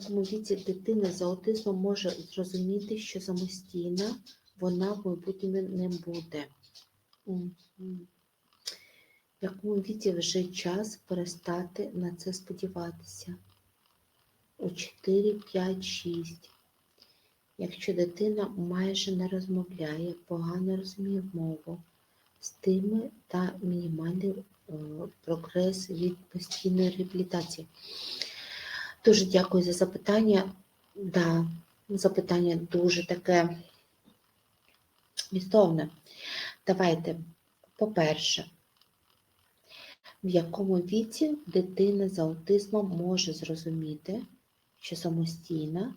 якому віці дитина з аутизмом може зрозуміти, що самостійна вона в майбутньому не буде. В якому віці вже час перестати на це сподіватися? У 4, 5, 6. Якщо дитина майже не розмовляє, погано розуміє мову, стими та мінімальний е, прогрес від постійної реабілітації. Дуже дякую за запитання. Да, запитання дуже таке змістовне. Давайте, по-перше, в якому віці дитина з аутизмом може зрозуміти, що самостійна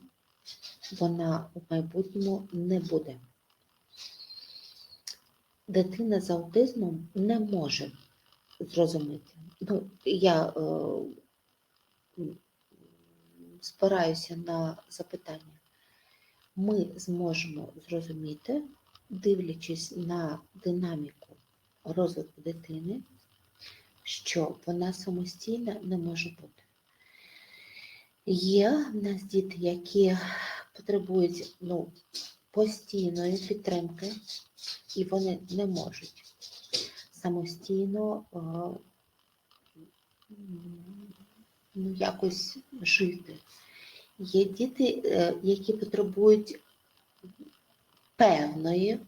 вона у майбутньому не буде. Дитина з аутизмом не може зрозуміти. Ну, я е, спираюся на запитання. Ми зможемо зрозуміти, дивлячись на динаміку розвитку дитини, що вона самостійна не може бути. Є в нас діти, які потребують ну, постійної підтримки, і вони не можуть самостійно е, ну, якось жити. Є діти, е, які потребують певної,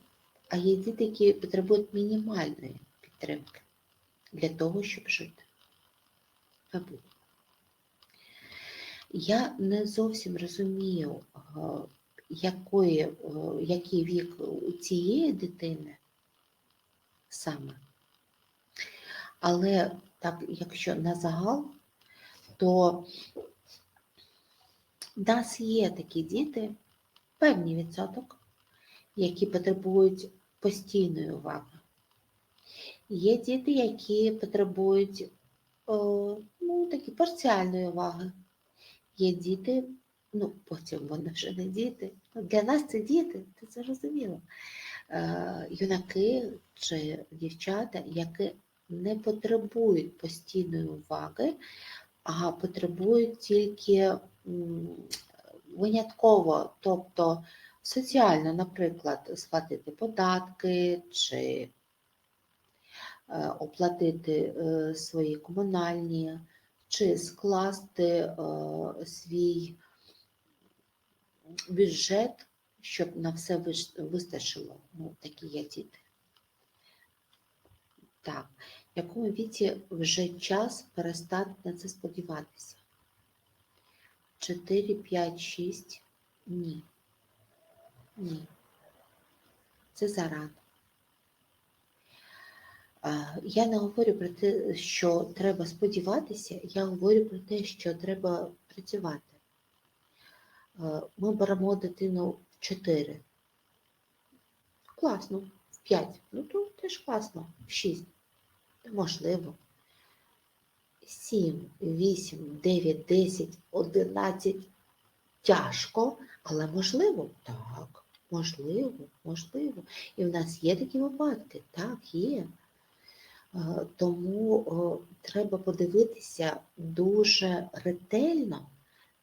а є діти, які потребують мінімальної підтримки для того, щоб жити. Мабуть. Я не зовсім розумію, е, якої, е, який вік у цієї дитини саме. Але так, якщо на загал, то в нас є такі діти, певний відсоток, які потребують постійної уваги. Є діти, які потребують ну, такі парціальної уваги. Є діти, ну потім вони вже не діти. Ну, для нас це діти, це зрозуміло. Е, юнаки чи дівчата, які не потребують постійної уваги, потребують тільки винятково, тобто соціально, наприклад, сплатити податки чи е, оплатити е, свої комунальні, чи скласти е, свій бюджет, щоб на все вистачило. Ну, такі є діти. Так, якому віці вже час перестати на це сподіватися? 4, 5, 6? Ні. Ні. Це зарано. Я не говорю про те, що треба сподіватися, я говорю про те, що треба працювати. Ми беремо дитину в 4. Класно, в 5. Ну то теж класно, в 6. Можливо. 7, 8, 9, 10, 11. Тяжко, але можливо. Так, можливо, можливо. І в нас є такі випадки, так, є. Е, Тому треба подивитися дуже ретельно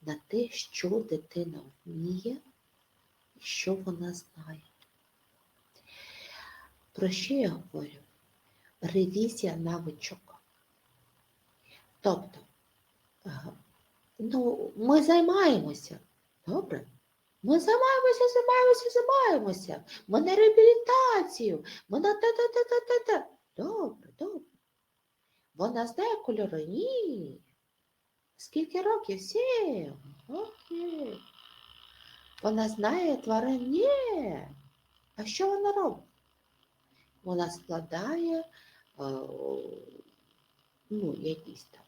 на те, що дитина вміє що вона знає. Про що я говорю? Ревізія навичок. Тобто, е, ну, ми займаємося, добре? Ми займаємося, займаємося, займаємося. Ми на реабілітацію, ми на та-та-та-та-та-та. Добре, добре. Вона знає кольори? Ні. Скільки років? Сім. Окей. Вона знає тварин? Ні. А що вона робить? Вона складає, ну, якісь там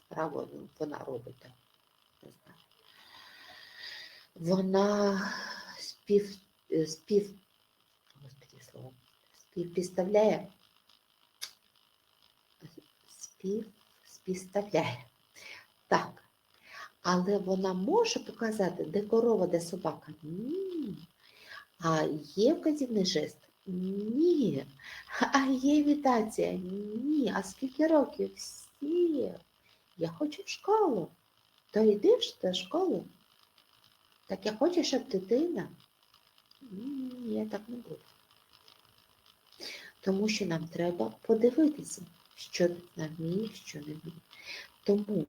справи вона робить там. Не знаю. Вона спів, е, спів, господи слово, співпідставляє спів, співставляє. Так. Але вона може показати, де корова, де собака? Ні. А є вказівний жест? Ні. А є імітація? Ні. А скільки років? Всі. Я хочу в школу. То йдеш до школи. Так я хочу, щоб дитина. Ні, я так не буду. Тому що нам треба подивитися, що дитина вміє, що не вміє. Тому,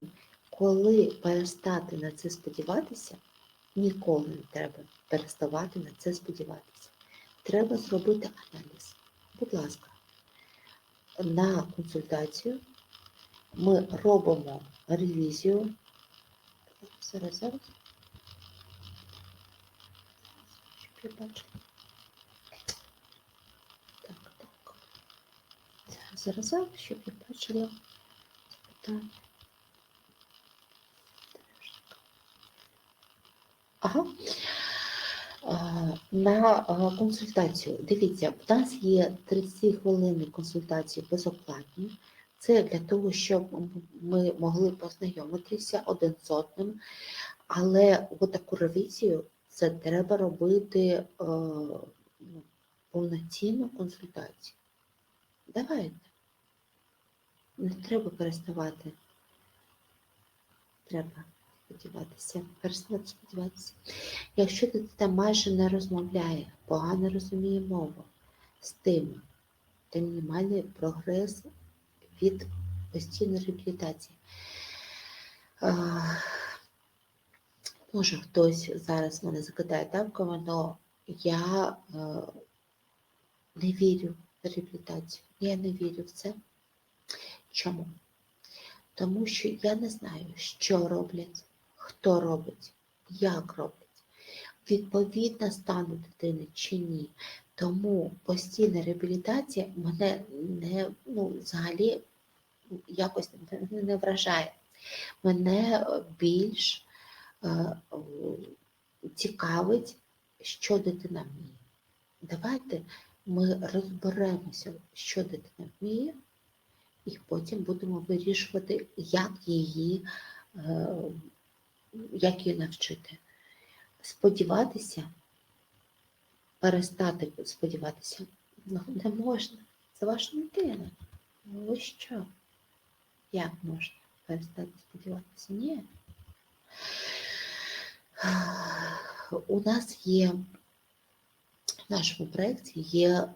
коли перестати на це сподіватися, ніколи не треба переставати на це сподіватися. Треба зробити аналіз. Будь ласка, на консультацію ми робимо ревізію. Зараз, зараз. Щоб я бачила. Так, так. Зараз, зараз, щоб я бачила запитання. А, На консультацію. Дивіться, в нас є 30 хвилини консультації безоплатні. Це для того, щоб ми могли познайомитися один з одним. Але таку ревізію це треба робити е, ну, повноцінну консультацію. Давайте. Не треба переставати. Треба сподіватися, переставати сподіватися. Якщо дитина майже не розмовляє, погано розуміє мову з тим, то мінімальний прогрес від постійної реабілітації. А, Може, хтось зараз мене закидає тавками, але я е, не вірю в реабілітацію. Я не вірю в це. Чому? Тому що я не знаю, що роблять, хто робить, як роблять, відповідно стану дитини чи ні. Тому постійна реабілітація мене не ну, взагалі якось не вражає. Мене більш е, цікавить, що дитина вміє. Давайте ми розберемося, що дитина вміє, і потім будемо вирішувати, як її, е, як її навчити. Сподіватися, перестати сподіватися ну, не можна. Це ваша дитина. Ну ви що? Як можна перестати сподіватися? Ні. У нас є в нашому проєкті є е,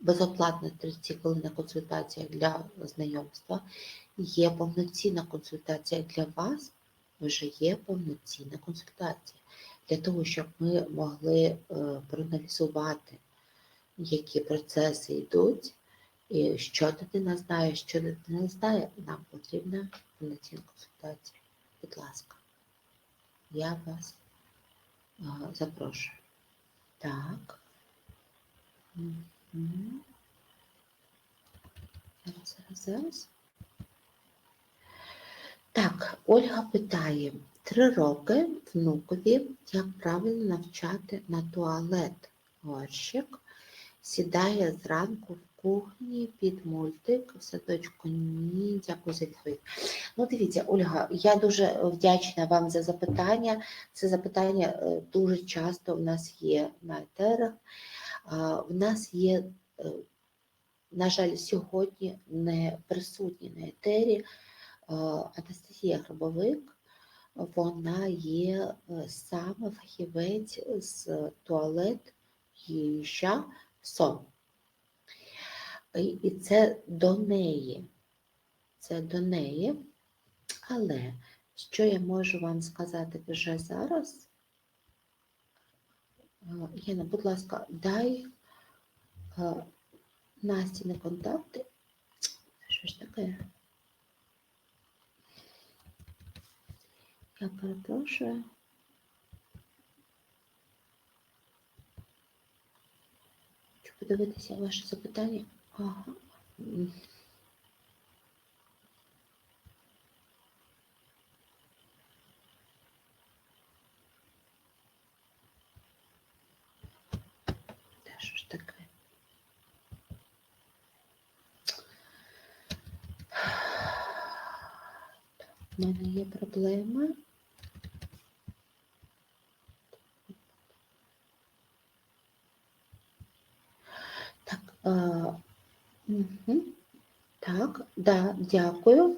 безоплатна 30 хвилина консультація для знайомства, є повноцінна консультація для вас, вже є повноцінна консультація. Для того, щоб ми могли е, проаналізувати, які процеси йдуть, і що дитина знає, що дитина не знає, нам потрібна повноцінна консультація. Будь ласка, я вас е, запрошую. Так. Зараз, зараз, зараз. Так, Ольга питає: три роки внукові, як правильно навчати на туалет. Горщик сідає зранку в кухні під мультик, в садочку ні, дякую за відповідь. Ну, дивіться, Ольга, я дуже вдячна вам за запитання. Це запитання е, дуже часто в нас є на етерах. В нас є, е, на жаль, сьогодні не присутні на етері Анастасія Гробовик. Вона є саме фахівець з туалет, їжа, сон. І- І це до неї. Це до неї. Але що я можу вам сказати вже зараз? Е, Єна, будь ласка, дай е, Насті на контакти. Що ж таке? Я перепрошую. Хочу подивитися ваше запитання. Ага. М. Та що ж таке? У мене є проблема. Так, а, угу. так, да, дякую.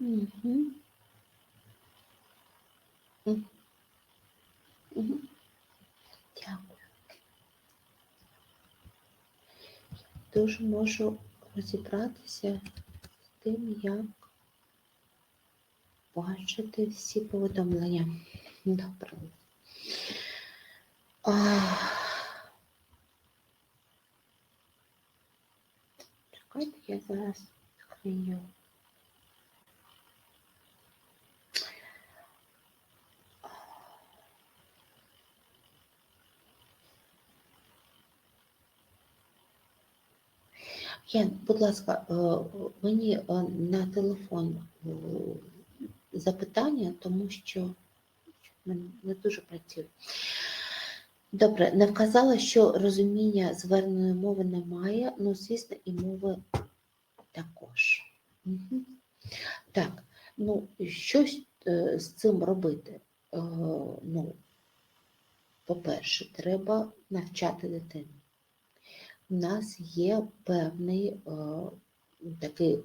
Угу. Дякую. Дуже можу розібратися з тим, як бачити всі повідомлення. Добре. А... Чекайте, я зараз відкрию. Ян, будь ласка, е, мені е, на телефон е, запитання, тому що не дуже працює. Добре, не вказала, що розуміння зверненої мови немає, ну, звісно, і мови також. Угу. Так, ну, щось е, з цим робити. Е, ну, по-перше, треба навчати дитину. У нас є певний е, такий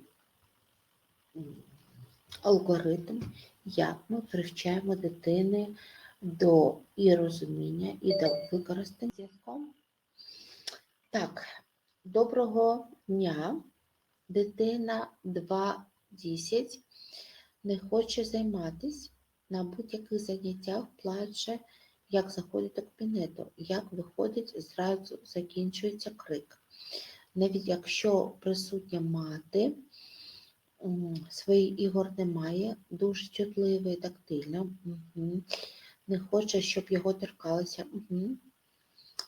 алгоритм, як ми привчаємо дитини до і розуміння, і до використання зв'язком. Так, доброго дня. Дитина 2.10 не хоче займатися на будь-яких заняттях, плаче, як заходить до кабінету, як виходить, зразу закінчується крик. Навіть якщо присутня мати, м, своїх ігор немає, дуже чутлива і тактильна, угу. не хоче, щоб його торкалися, угу.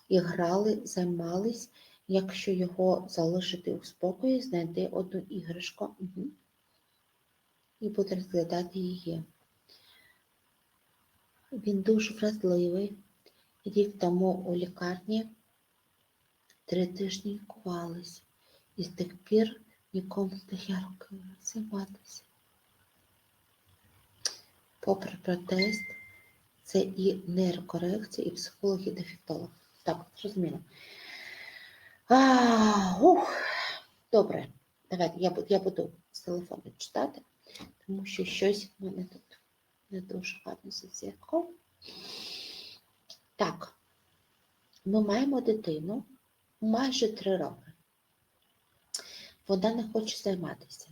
і грали, займались. Якщо його залишити у спокої, знайде одну іграшку угу. і буде розглядати її. Він дуже вразливий. Рік тому у лікарні три тижні лікувались. І з тих пір нікому не дає руки займатися. Попри протест, це і нейрокорекція, і психолог, і дефектолог. Так, зрозуміло. Ух, добре, давайте я, буду- я буду з телефону читати, тому що щось в мене тут не дуже гарно зі зв'язком. Так, ми маємо дитину майже три роки. Вона не хоче займатися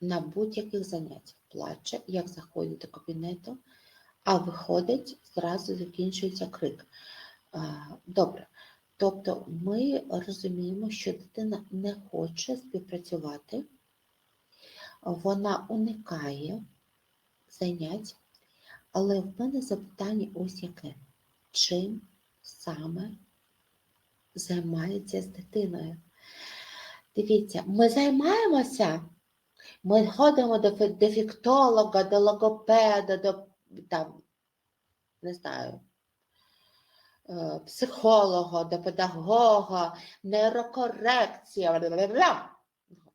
на будь-яких заняттях. Плаче, як заходить до кабінету, а виходить, зразу закінчується крик. Добре. Тобто ми розуміємо, що дитина не хоче співпрацювати, вона уникає занять, але в мене запитання ось яке. Чим саме займається з дитиною? Дивіться, ми займаємося, ми ходимо до дефектолога, до логопеда, до там, не знаю, е, психолога, до педагога, нейрокорекція.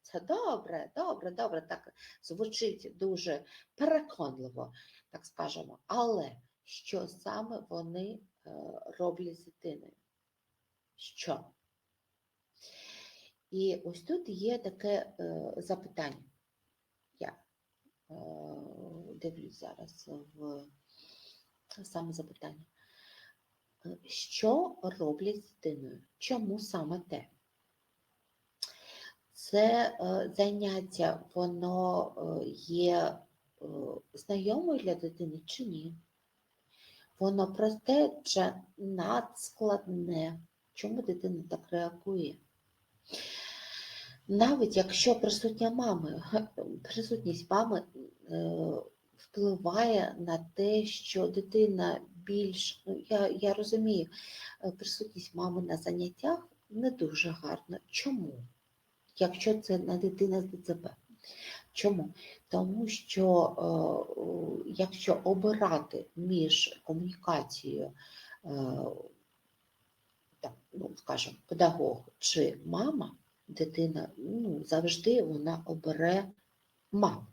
Це добре, добре, добре, так звучить дуже переконливо, так скажемо. Але що саме вони е, роблять з дитиною? Що? І ось тут є таке е, запитання. Я е, дивлюсь зараз в саме запитання. Е, Що роблять з дитиною? Чому саме те? Це заняття, воно є знайомою для дитини чи ні? Воно просте чи надскладне? Чому дитина так реагує? Навіть якщо присутня мами, присутність мами е, впливає на те, що дитина більш, ну, я, я розумію, е, присутність мами на заняттях не дуже гарна. Чому? Якщо це на дитина з ДЦП. Чому? Тому що е, якщо обирати між комунікацією, так, ну, скажімо, педагог чи мама, дитина ну, завжди вона обере маму.